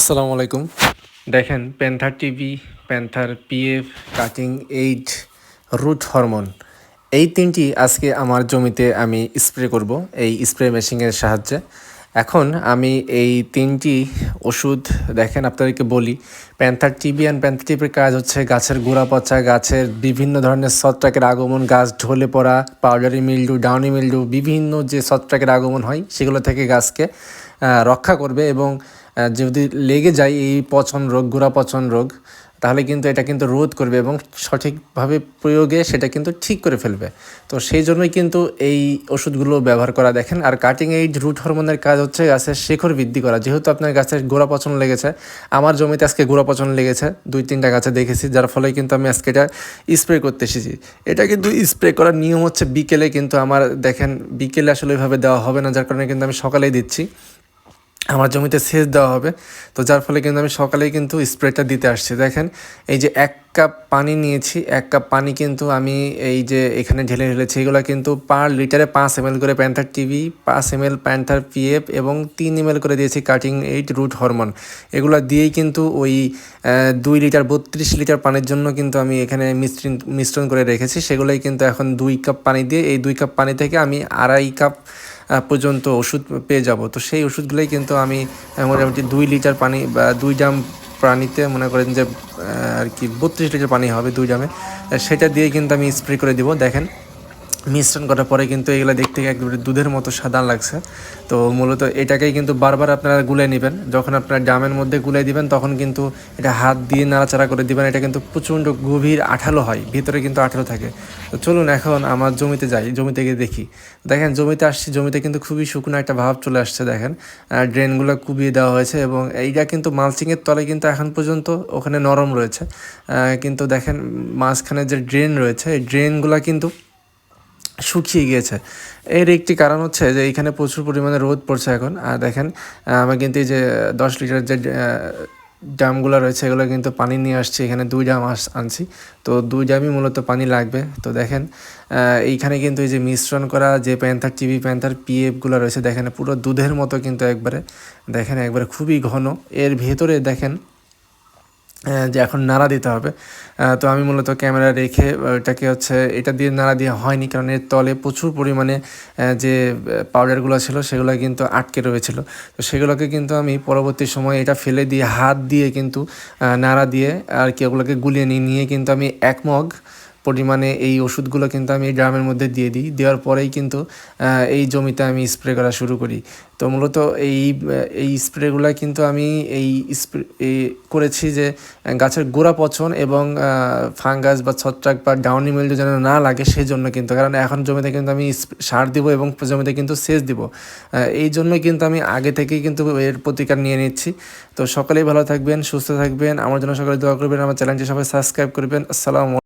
আসসালামু আলাইকুম। দেখেন panther TV panther PF cutting aid root hormone এই তিনটি আজকে আমার জমিতে আমি স্প্রে করব এই স্প্রে মেশিনের সাহায্যে। এখন আমি এই তিনটি ওষুধ দেখেন আপনাদেরকে বলি। প্যান্থার টিবি অ্যান্ড প্যান্থার টিপির কাজ হচ্ছে গাছের গোড়া পচা, গাছের বিভিন্ন ধরনের ছত্রাকের আগমন, গাছ ঢলে পড়া পাউডারি মিল্ডু ডাউনি মিল্ডু বিভিন্ন যে ছত্রাকের আগমন হয়, সেগুলো থেকে গাছকে রক্ষা করবে এবং যদি লেগে যায় এই পচন রোগ, গোড়া পচন রোগ তাহলে কিন্তু এটা কিন্তু রোধ করবে এবং সঠিকভাবে প্রয়োগে সেটা কিন্তু ঠিক করে ফেলবে। তো সেই জন্যই কিন্তু এই ওষুধগুলো ব্যবহার করা দেখেন। আর কাটিং এইড রুট হরমোনের কাজ হচ্ছে গাছের শেকড় বৃদ্ধি করা। যেহেতু আপনার গাছের গোড়া পচন লেগেছে, আমার জমিতে আজকে গোড়া পচন লেগেছে, দুই তিনটা গাছে দেখেছি, যার ফলে কিন্তু আমি আজকে এটা স্প্রে করতে এসেছি। এটা কিন্তু স্প্রে করার নিয়ম হচ্ছে বিকেলে কিন্তু আমার দেখেন, বিকেলে আসলে ওইভাবে দেওয়া হবে না, যার কারণে কিন্তু আমি সকালেই দিচ্ছি। আমার জমিতে সেচ দেওয়া হবে। তো যার ফলে কিন্তু আমি সকালেই কিন্তু স্প্রেটা দিতে আসছি। দেখেন, এই যে এক কাপ পানি নিয়েছি, এক কাপ পানি কিন্তু আমি এই যে এখানে ঢেলে ঢেলেছি, এগুলো কিন্তু পার লিটারে পাঁচ এম করে প্যান্থার টিভি, পাঁচ এম এল প্যান্থার পিএফ এবং তিন এম করে দিয়েছি কাটিং এইট রুট হরমোন এগুলো দিয়েই কিন্তু ওই দুই লিটার, বত্রিশ লিটার পানির জন্য কিন্তু আমি এখানে মিশ্রণ মিশ্রণ করে রেখেছি। সেগুলোই কিন্তু এখন দুই কাপ পানি দিয়ে, এই দুই কাপ পানি থেকে আমি আড়াই কাপ পর্যন্ত ওষুধ পেয়ে যাব। তো সেই ওষুধগুলোই কিন্তু আমি মোটামুটি দুই লিটার পানি বা দুই ড্রাম প্রাণীতে মনে করেন যে আর কি বত্রিশ লিটার পানি হবে দুই ড্রামে। সেটা দিয়ে কিন্তু আমি স্প্রে করে দিব, দেখেন। মিশ্রণ করার পরে কিন্তু এগুলো দেখতে একেবারে দুধের মতো সাদা লাগছে। তো মূলত এটাকেই কিন্তু বারবার আপনারা গুলে নেবেন। যখন আপনারা ডামের মধ্যে গুলে দিবেন, তখন কিন্তু এটা হাত দিয়ে নাড়াচাড়া করে দিবেন। এটা কিন্তু প্রচণ্ড গভীর আঠালো হয়, ভিতরে কিন্তু আঠালো থাকে। তো চলুন এখন আমার জমিতে যাই, জমিতে গিয়ে দেখি। দেখেন, জমিতে আসছি, জমিতে কিন্তু খুবই শুকনো একটা ভাব চলে আসছে, দেখেন। ড্রেনগুলো কুবিয়ে দেওয়া হয়েছে এবং এইটা কিন্তু মালচিংয়ের তলে কিন্তু এখন পর্যন্ত ওখানে নরম রয়েছে। কিন্তু দেখেন, মাঝখানে যে ড্রেন রয়েছে, এই ড্রেনগুলো কিন্তু শুকিয়ে গিয়েছে। এর একটি কারণ হচ্ছে যে এখানে প্রচুর পরিমাণে রোদ পড়ছে এখন। আর দেখেন আহ, আমি কিন্তু এই যে দশ লিটার যে ড্রামগুলো রয়েছে এগুলো কিন্তু পানি নিয়ে আসছি। এখানে দুই ড্রাম আস আনছি। তো দুই ড্রামই মূলত পানি লাগবে। তো দেখেন এইখানে কিন্তু এই যে মিশ্রণ করা যে প্যান্থার টিভি প্যান্থার পিএফগুলো রয়েছে দেখেন পুরো দুধের মতো কিন্তু একবারে। দেখেন একবারে খুবই ঘন। এর ভেতরে দেখেন যে এখন নাড়া দিতে হবে। তো আমি মূলত ক্যামেরা রেখে এটাকে হচ্ছে এটা দিয়ে নাড়া দিয়ে হয়নি কারণ এর তলে প্রচুর পরিমাণে যে পাউডারগুলো ছিল সেগুলো কিন্তু আটকে রয়েছিল। তো সেগুলোকে কিন্তু আমি পরবর্তী সময় এটা ফেলে দিয়ে, হাত দিয়ে কিন্তু নাড়া দিয়ে আর কি ওগুলোকে গুলিয়ে নিয়ে কিন্তু আমি এক মগ পরিমাণে এই ওষুধগুলো কিন্তু আমি এই ড্রামের মধ্যে দিয়ে দিই। দেওয়ার পরেই কিন্তু এই জমিতে আমি স্প্রে করা শুরু করি। তো মূলত এই এই স্প্রেগুলো কিন্তু আমি এই স্প্রে করেছি যে, গাছের গোড়া পচন এবং ফাঙ্গাস বা ছত্রাক বা ডাউনি মিল্ডু যেন না লাগে সেই জন্য কিন্তু, কারণ এখন জমিতে কিন্তু আমি সার দিব এবং জমিতে কিন্তু সেচ দিব। এই জন্য কিন্তু আমি আগে থেকেই কিন্তু এর প্রতিকার নিয়ে নিচ্ছি। তো সকলেই ভালো থাকবেন, সুস্থ থাকবেন। আমার জন্য সকলে দোয়া করবেন। আমার চ্যানেলটি সবাই সাবস্ক্রাইব করবেন। আসসালামু